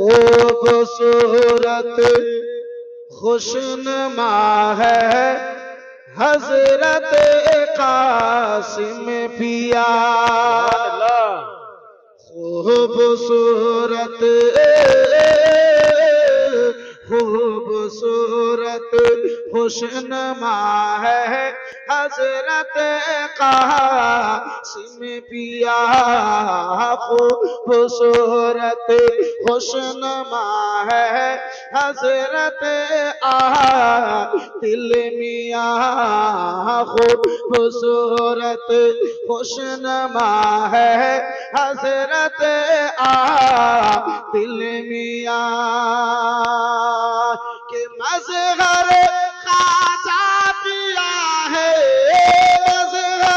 खूबसूरत खुशनुमा है हजरत कासिम पिया खूबसूरत खूबसूरत खुशनुमा है حضرت قاسم پیا خوب صورت خوشنما ہے۔ حضرت آ دل میاں خوب صورت خوشنما ہے۔ حضرت آ دل میاں کہ مظہر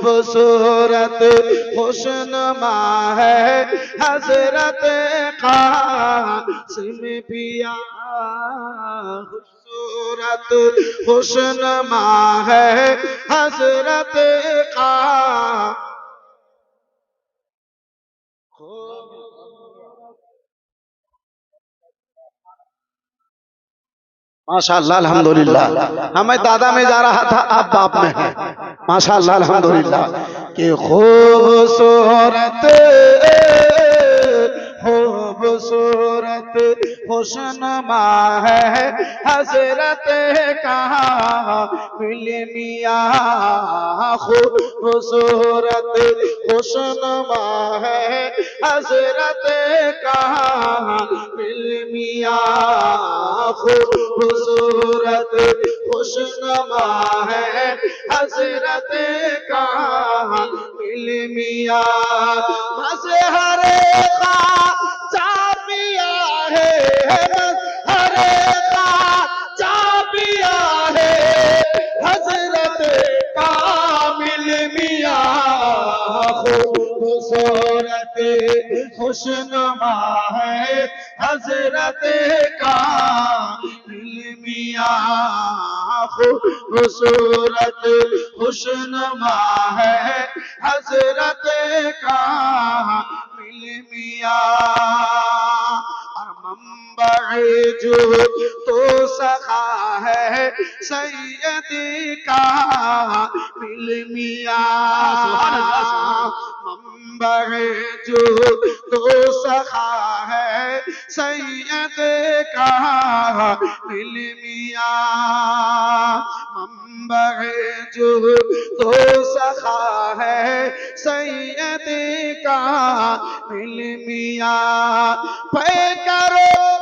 खूबसूरत खुशनमा है हजरत कासिम खूबसूरत खुशनुमा है हजरत कासिम पिया खूबसूरत खुशनुमा है हजरत का ماشاءاللہ، الحمدللہ۔ ہاں، ہمیں دادا میں جا رہا تھا، آپ باپ میں ہیں۔ ماشاءاللہ، الحمدللہ۔ کہ خوبصورت خوبصورت खुशनुमा है हजरत कहा मिल मियाँ खूबसूरत खुशनुमा है हजरत कहा मिल मियाँ खूबसूरत खुशनुमा है हजरत कहा मिल मियाँ मजहर खाजा पिया خوش نما ہے۔ حضرت کا میاں خوبصورت خوش نما ہے۔ حضرت کا مل میاں جو تو سخا ہے سید کا مل میاں جو تو سخا ہے سید کا مل میاں ممبر جو تو سخا ہے سید کا مل میاں پے کرو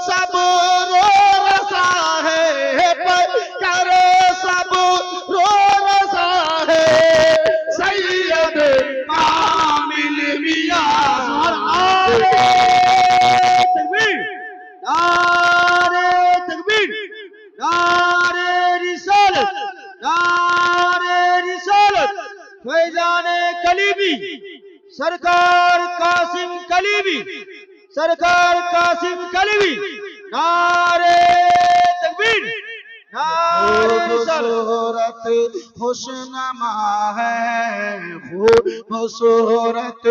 سرکار قاسم کلیبی سرکار قاسم کلیبی نعرے تکبیر خوبصورت حسنما ہے خوبصورت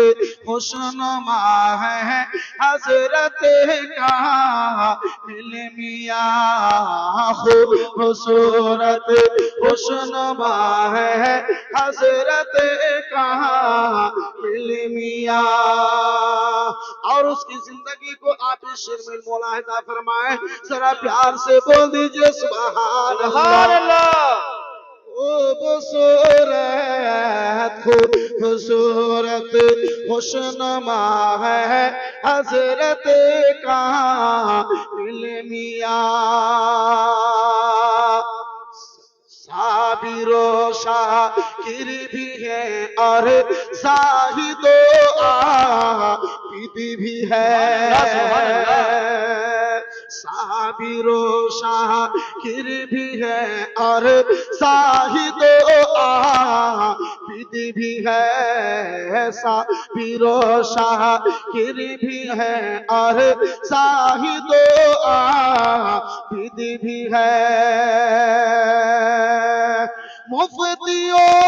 حسنما ہے۔ حضرت کا میاں خوب صورت حسن ہے۔ حضرت کہاں علمیا اور اس کی زندگی کو آپ اس شیر میں مولا فرمائے، ذرا پیار سے بول دیجیے سبحان اللہ۔ खूबसूरत खूबसूरत खुशनुमा है हजरत का मिल मियाँ साबिरो शाकिर भी है और साहिदो आबिद भी सुभान है সাবিরো শাকির ভি হর সাহিদ পিদ ভি হাবিরো শাকির ভি হর সাহিদ পিদ ভি মুফতিও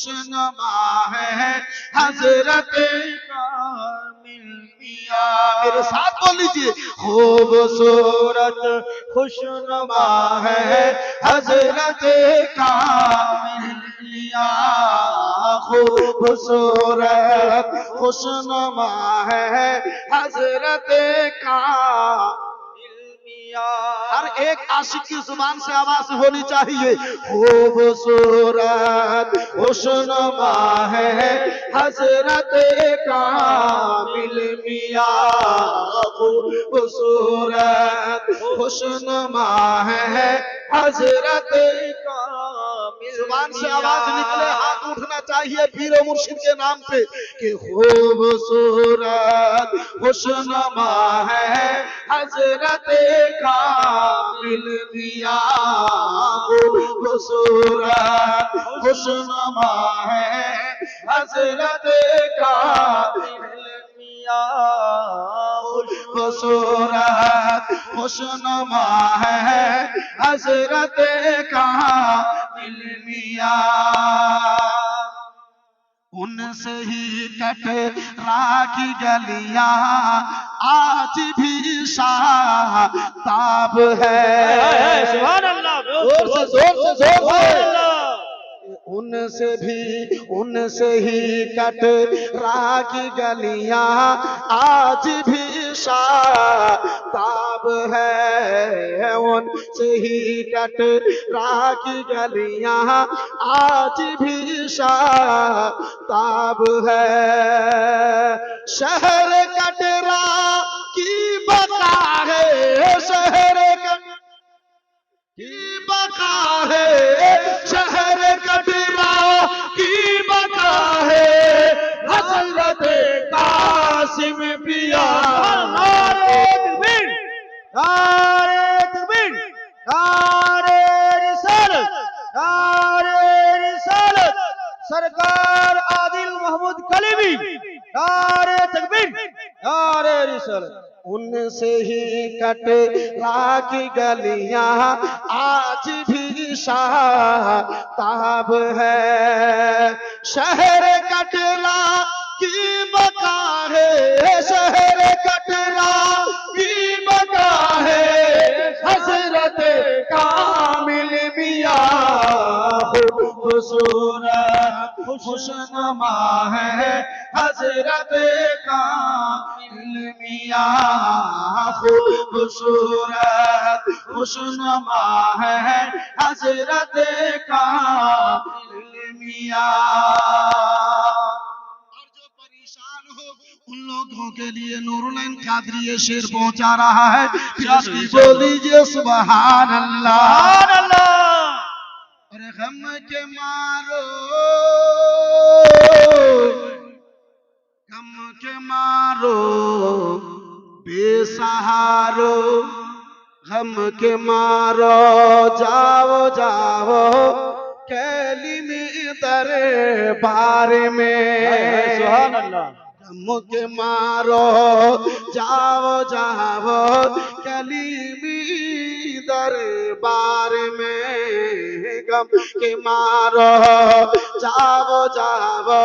खुशनुमा है हजरत का मिल मिया मेरे साथ बोल लीजिए खूबसूरत खुशनुमा है हजरत का मिलिया खूबसूरत खुशनुमा है हजरत का ایک عاشق کی زبان سے آواز ہونی چاہیے۔ خوبصورت حسنما ہے۔ حضرت کامل میاں خوبصورت حسنما ہے۔ حضرت کامل زبان سے آواز نکلے ہاتھ اٹھ چاہیے پیر و مرشد کے نام پہ کہ خوبصورت خوشنما ہے حضرت کا مل دیا خوبصورت خوشنما ہے حضرت کا مل خوبصورت خوشنما ہے حضرت کہاں دیا ان سے ہی کٹ راکی گلیاں آج بھی شاہ تاب ہے۔ سبحان اللہ زور سے زور سے زور سے۔ ان سے بھی ان سے ہی کٹ راکی گلیاں آج بھی شاہ মন চেহিটাট রাখি গলিয়া আজ بھی تاب ہے شہر کٹرا کی بقا ہے شہر کٹرا کی بقا ہے شہر کٹرا کی بقا ہے حضرت قاسم پیا ایک منٹ سرکار عادل محمود کلیمی نارے تکبیر نارے رسل ان سے ہی کٹ لاکھ گلیاں، آج بھی شاہ تاب ہے۔ شہر کٹلا کی بقا ہے، شہر کٹلا کی بقا ہے۔ حضرت کامل میاں، خوبصورت خوش نما ہے حضرت کا علمیہ خوب صورت خوشنما ہے حضرت کا علمیہ۔ اور جو پریشان ہو ان لوگوں کے لیے نور العین قادری یہ شیر پہنچا رہا ہے۔ جی، جی، جی، بولی جی۔ سبحان اللہ۔ سبحان اللہ۔ और गम के मारो गम के मारो बेसहारो गम के मारो जाओ जाओ कैली में दरबार में सुभान अल्लाह गम के मारो जाओ जाओ कलीमी दरबार में गम के मारो जाओ जाओ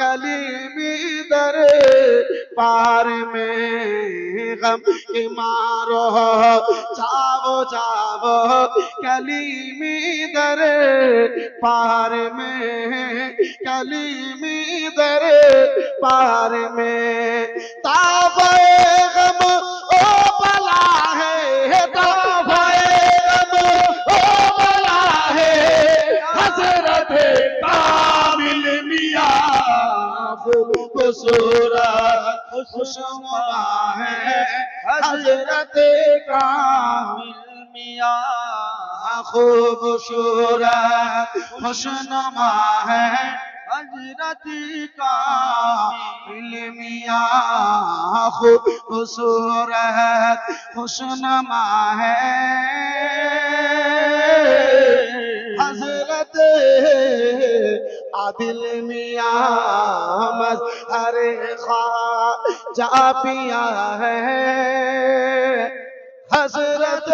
कलीमी दरबार में गम के मारो जाओ जाओ कलीमी दरबार में कलीमी दरबार में ताबे गम खुशनुमा है हजरत कामिल मिया खूबसूरत खुशनुमा है हजरत का मिया खूबसूरत खुशनुमा है हजरत আদিল মিয়া আরে খা যা পিয়া হ্যাঁ হজরত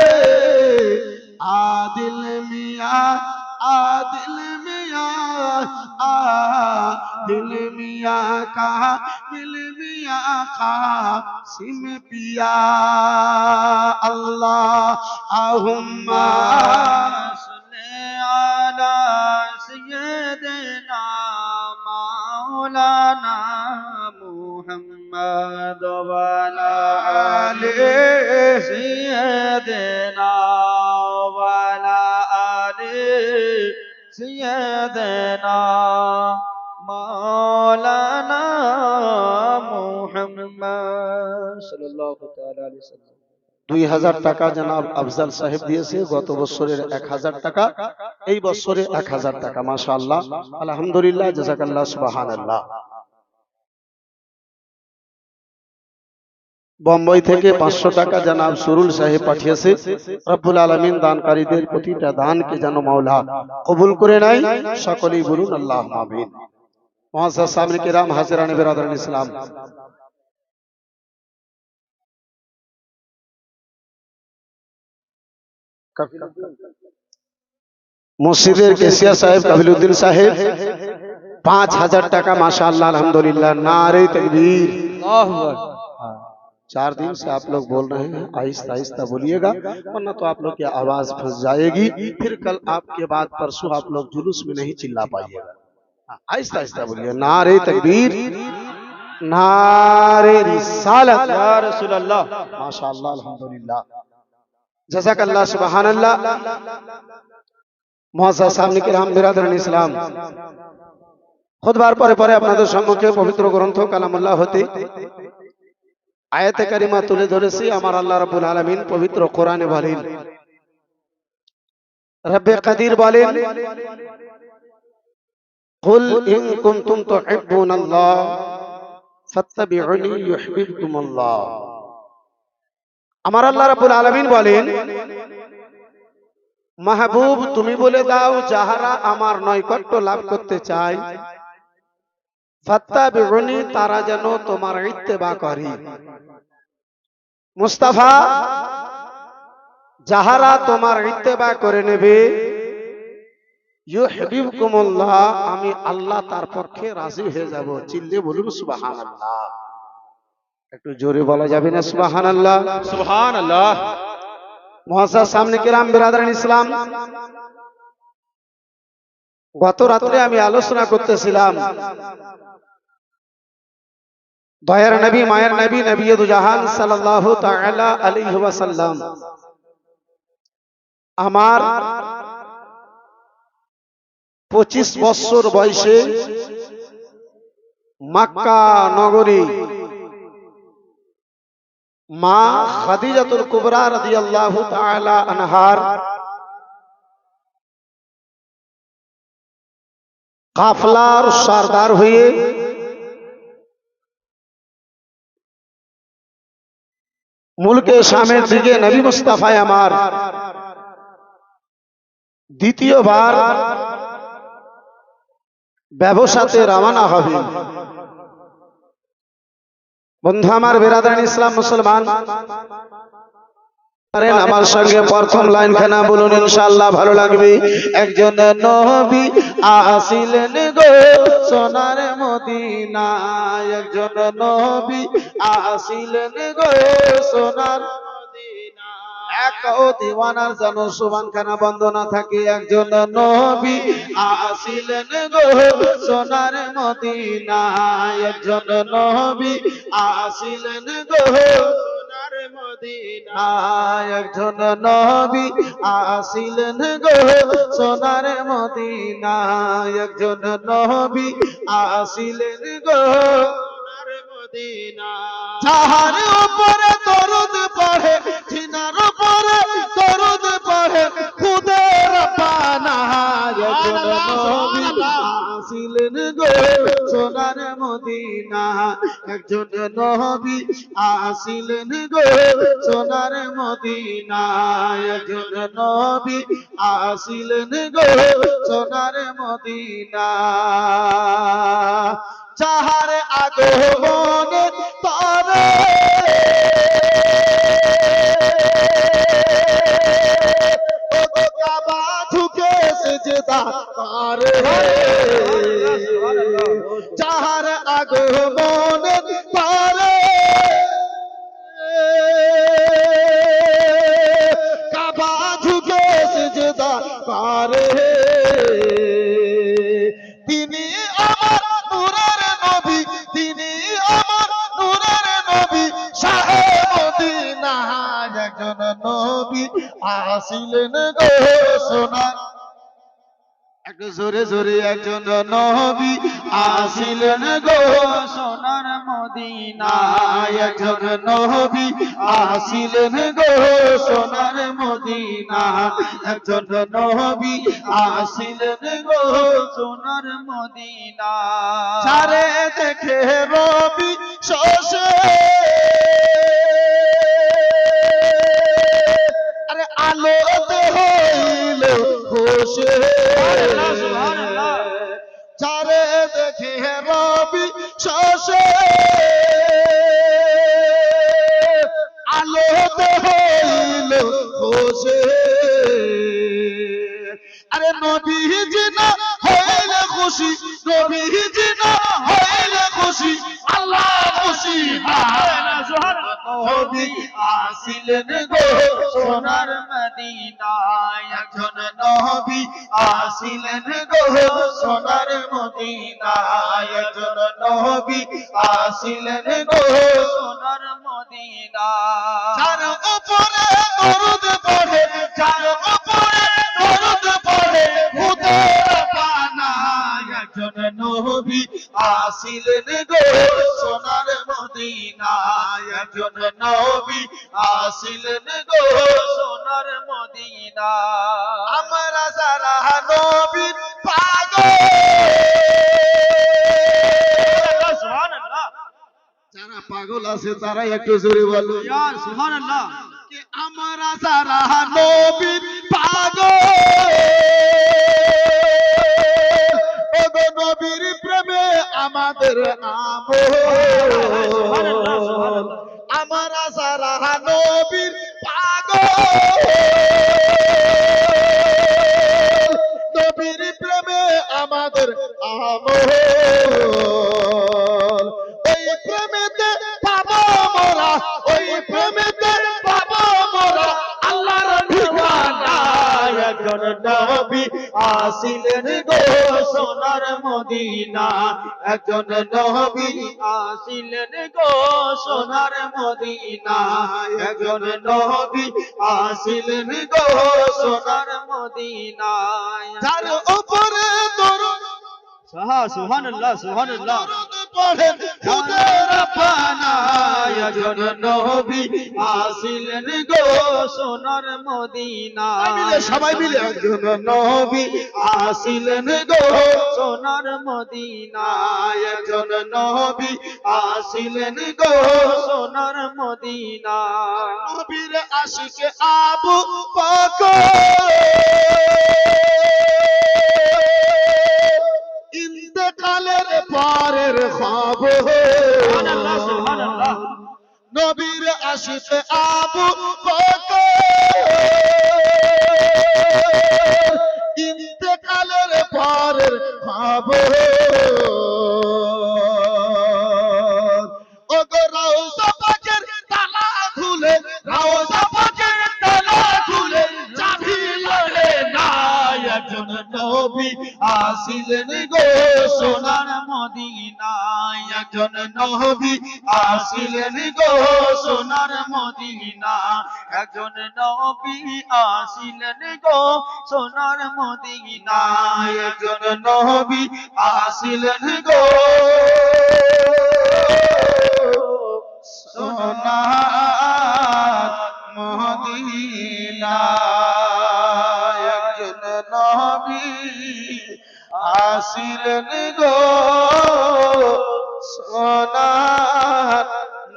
আদিল মিয়া आदिल मिया आ दिल मिया का दिल मिया का सिम पिया अल्लाह आहुम्मा सल्ले आला सय्यदना مولانا محمد والا آل سیدنا والا آل سیدنا مولانا محمد. صلی اللہ علیہ وسلم. দুই হাজার টাকা জনাব আফজাল সাহেব দিয়েছে, গত বছরের এক হাজার টাকা। এই বছরে এক হাজার টাকা মাশা আল্লাহ আলহামদুলিল্লাহ, জাজাকাল্লাহ সুবাহান আল্লাহ বোম্বাই থেকে পাঁচশো টাকা জনাব সুরুল সাহেব পাঠিয়েছে। রব্বুল আলমিন দানকারীদের প্রতিটা দানকে যেন মাওলা কবুল করে নাই সকলেই বলুন আল্লাহ আমিন। মহাসাদ সামনে কিরাম হাজিরানি বেরাদার ইসলাম। মসজিদের কেসিয়া صاحب قبل الدین صاحب، پانچ ہزار ٹکا، ماشاءاللہ، الحمدللہ نارے تقدیر چار دن سے آپ لوگ بول رہے ہیں، آہستہ آہستہ بولیے گا، ورنہ تو آپ لوگ کی آواز پھنس جائے گی۔ پھر کل آپ کے بعد پرسوں آپ لوگ جلوس میں نہیں چلا پائیے گا۔ ہاں، آہستہ آہستہ بولیے۔ نارے تقدیر نارے رسالت، یا رسول اللہ، ماشاءاللہ، الحمدللہ۔ জাজাকাল্লাহ সুবহানাল্লাহ। ইসলাম। খুদবার পরে পরে আপনাদের সম্মুখে পবিত্র গ্রন্থ কালামুল্লাহ হতে। আয়াতে কারিমা তুলে ধরেছি, আমার আল্লাহ রাব্বুল আলামিন পবিত্র কোরআনে বলেন, রব্বে কাদির বলেন قل ان كنتم تحبون الله فاتبعوني يحببكم الله আমার আল্লাহ রাব্বুল আলামিন বলেন, মাহবুব, তুমি বলে দাও যাহারা আমার নৈকট্য লাভ করতে চায়। তারা যেন তোমার ইত্তেবা করে। মুস্তাফা, যাহারা তোমার ইত্তেবা করে নেবে আমি আল্লাহ তার পক্ষে রাজি হয়ে যাব। চিল্লে বলুন, সুবহানাল্লাহ। একটু জোরে বলা যাবে না সুবাহান আল্লাহ সুবাহান আল্লাহ মহাসার সামনে কেরাম বেরাদান ইসলাম। গত রাত্রে আমি আলোচনা করতেছিলাম। দয়ার নবী মায়ের নবী নবী জাহান সাল্লাহ তালা আলী ওয়াসাল্লাম। আমার পঁচিশ বছর বয়সে মাক্কা নগরী মা খাদিজাতুল কুবরা রাদিয়াল্লাহু তাআলা আনহার কাফলার সরদার হয়ে মুলকে শামের দিকে নবী মুস্তাফায় আমার দ্বিতীয়বার ব্যবসাতে রওনা হবে। বন্ধু, আমার বেরাদান ইসলাম মুসলমান। আমার সঙ্গে প্রথম লাইন খানা বলুন ইনশাল্লাহ ভালো লাগবে। একজন নবী আসিলেন গো সোনার মদিনা একজন নবী আসিলেন গো সোনার একজন নবী আসিলেন গো সোনার একজন মদিনা একজন নবী আসিলেন গো সোনার মদিনা যাহার উপরে আসিলেন গো সোনার মদিনা একজন নবী আসিলেন গো সোনার মদিনা যাহার আগমনে তরে যাহার আগমনে আসিলেন গো সোনার একটু জোরে জোরে একজন নবী আসিলেন গো সোনার মদিনা একজন নবী আসিলেন গো সোনার মদিনা একজন নবী আসিলেন গো সোনার মদিনা চারে দেখে রবি শোষে আলোতে হইল সুবহানাল্লাহ। চারে দেখে রবি শোষে আলোতে হইল খুশে আরে নবীজি না হইলে খুশি, নবীজি না হইলে খুশি নবী আসিলেন গো সোনার মদিনায়। একজন নবী আসিলেন গো সোনার মদিনায়। একজন নবী আসিলেন গো সোনার মদিনা যার উপরে দরুদ পড়ে, যার উপরে দরুদ পড়ে একজন নবী আসিলেন গো। সোনার মদিনা একজন নবী আসিলেন গো। সোনার মদিনা আমরা যারা নবীর পাগল। যারা পাগল আছে তারা একটু জোরে বলো। সুবহানাল্লাহ। আমরা যারা নবীর পাগল? আমাদের আমল। আমরা যারা নবীর পাগল। নবীর প্রেমে আমাদের আমল ওই প্রেমেতে পাবো মোরা, ওই প্রেমেতে পাবো মোরা। আল্লাহর একজন নবী আসিলেন মদিনা। একজন নবী আসিলেন গো সোনার মদিনা। একজন নবী আসিলেন গো সোনার মদিনা। যার উপরে তোর সুহান দরুদ পড়েন খুদের পানা একজন নবী আসিলেন গো সোনার মদিনা সবাই মিলে একজন নবী আসিলেন গো সোনার মদিনা একজন নবী আসিলেন গো সোনার মদিনা নবীর আশিকে আবু বকর। ইন্তেকালের পরের খবর। নবীর আশিকে আবু ইন্তেকালের পরের খবর ওগো রওজা পাকের তালা খুলে রওজা আসিলেন গো সোনার মদিনায়, একজন নবী আসিলেন গো সোনার মদিনা একজন নবী আসিলেন গো সোনার মদিনা একজন নবী আসিলেন গো সোনার মদিনা একজন নবী سونا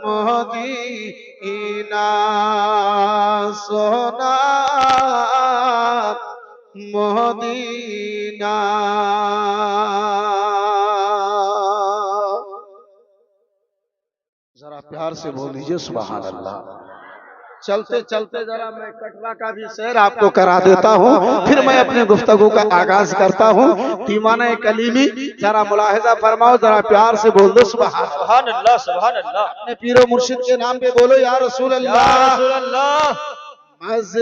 مہدی اینا سونا مہدین ذرا پیار سے بول دیجیے صبح چل چلتے چلتے ذرا میں کٹرا کا بھی سیر آپ کو کرا دیتا ہوں پھر میں اپنے گفتگو کا آغاز کرتا ہوں۔ دیوانہ کلیمی ذرا ملاحظہ فرماؤ ذرا پیار سے بول دو سبحان اللہ۔ سبحان اللہ۔ اپنے پیر و مرشد کے نام پہ بولو یا رسول اللہ۔ مز